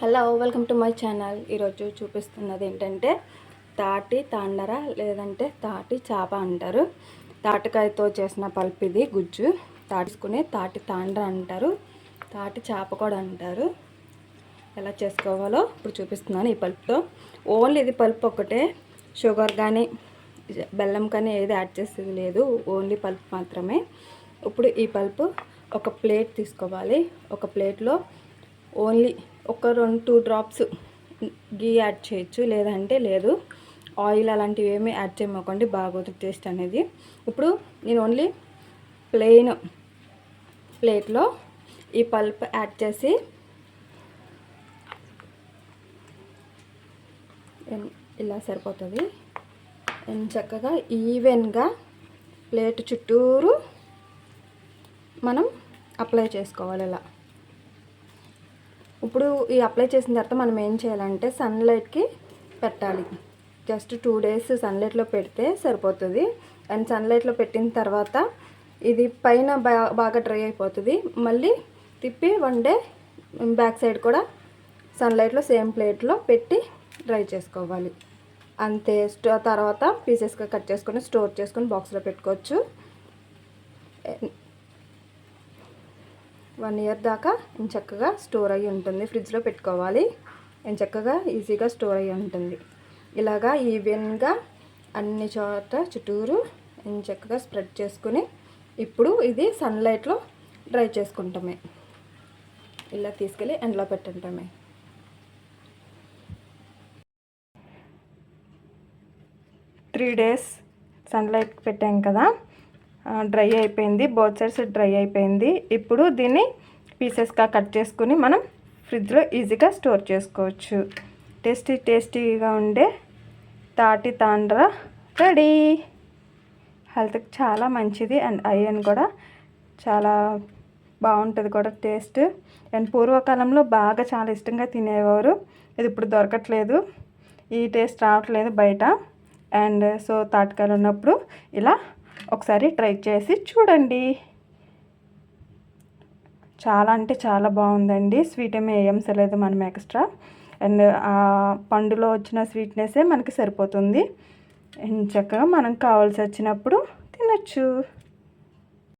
Hello welcome to my channel. ఈరోజు చూపిస్తున్నది ఏంటంటే తాటి తాండర లేదంటే తాటి చేప అంటారు. తాటికాయతో చేసిన పల్ప్ ఇది గుజ్జు తాటిసుకుని తాటి తాండ్ర అంటారు తాటి చేప కూడా అంటారు. ఎలా చేసుకోవాలో ఇప్పుడు చూపిస్తున్నాను ఈ పల్ప్తో. ఓన్లీ ఇది పల్ప్ ఒకటే షుగర్ కానీ బెల్లం కానీ ఏది యాడ్ చేసేది లేదు ఓన్లీ పల్ప్ మాత్రమే. ఇప్పుడు ఈ పల్ప్ ఒక ప్లేట్ తీసుకోవాలి. ఒక ప్లేట్లో ఓన్లీ ఒక రెండు టూ డ్రాప్స్ గీ యాడ్ చేయొచ్చు. లేదంటే లేదు. ఆయిల్ అలాంటివి ఏమీ యాడ్ చేయమోకండి. బాగోతుంది టేస్ట్ అనేది. ఇప్పుడు నేను ఓన్లీ ప్లెయిన్ ప్లేట్లో ఈ పల్ప్ యాడ్ చేసి ఇలా సరిపోతుంది. చక్కగా ఈవెన్గా ప్లేట్ చుట్టూరు మనం అప్లై చేసుకోవాలి ఇలా ఇప్పుడు ఈ అప్లై చేసిన తర్వాత మనం ఏం చేయాలంటే సన్లైట్కి పెట్టాలి. జస్ట్ టూ డేస్ సన్లైట్లో పెడితే సరిపోతుంది. అండ్ సన్లైట్లో పెట్టిన తర్వాత ఇది పైన బాగా డ్రై అయిపోతుంది. మళ్ళీ తిప్పి వన్ డే బ్యాక్ సైడ్ కూడా సన్లైట్లో సేమ్ ప్లేట్లో పెట్టి డ్రై చేసుకోవాలి. అంతే తర్వాత పీసెస్గా కట్ చేసుకొని స్టోర్ చేసుకొని బాక్స్లో పెట్టుకోవచ్చు. వన్ ఇయర్ దాకా చక్కగా స్టోర్ అయ్యి ఉంటుంది. ఫ్రిడ్జ్లో పెట్టుకోవాలి. చక్కగా ఈజీగా స్టోర్ అయ్యి ఉంటుంది. ఇలాగా ఈవెన్గా అన్ని చోట చుట్టూరు చక్కగా స్ప్రెడ్ చేసుకుని ఇప్పుడు ఇది సన్లైట్లో డ్రై చేసుకుంటామే. ఇలా తీసుకెళ్ళి ఎండలో పెట్టుంటామే. త్రీ డేస్ సన్లైట్ పెట్టాం కదా. డ్రై అయిపోయింది. బోత్ సైడ్స్ డ్రై అయిపోయింది. ఇప్పుడు దీన్ని పీసెస్గా కట్ చేసుకుని మనం ఫ్రిడ్జ్లో ఈజీగా స్టోర్ చేసుకోవచ్చు. టేస్టీ టేస్టీగా ఉండే తాటి తాండ్ర రెడీ హెల్త్కి చాలా మంచిది అండ్ ఐరన్ కూడా చాలా బాగుంటుంది కూడా టేస్ట్ అండ్ పూర్వకాలంలో బాగా చాలా ఇష్టంగా తినేవారు. ఇది ఇప్పుడు దొరకట్లేదు. ఈ టేస్ట్ రావట్లేదు బయట. అండ్ సో తాటకాయలు ఉన్నప్పుడు ఇలా ఒకసారి ట్రై చేసి చూడండి. చాలా అంటే చాలా బాగుందండి. స్వీట్ ఏమి వేయంసలేదు మనం ఎక్స్ట్రా అండ్ ఆ పండులో వచ్చిన స్వీట్నెస్సే మనకి సరిపోతుంది. చక్కగా మనం కావాల్సి వచ్చినప్పుడు తినచ్చు.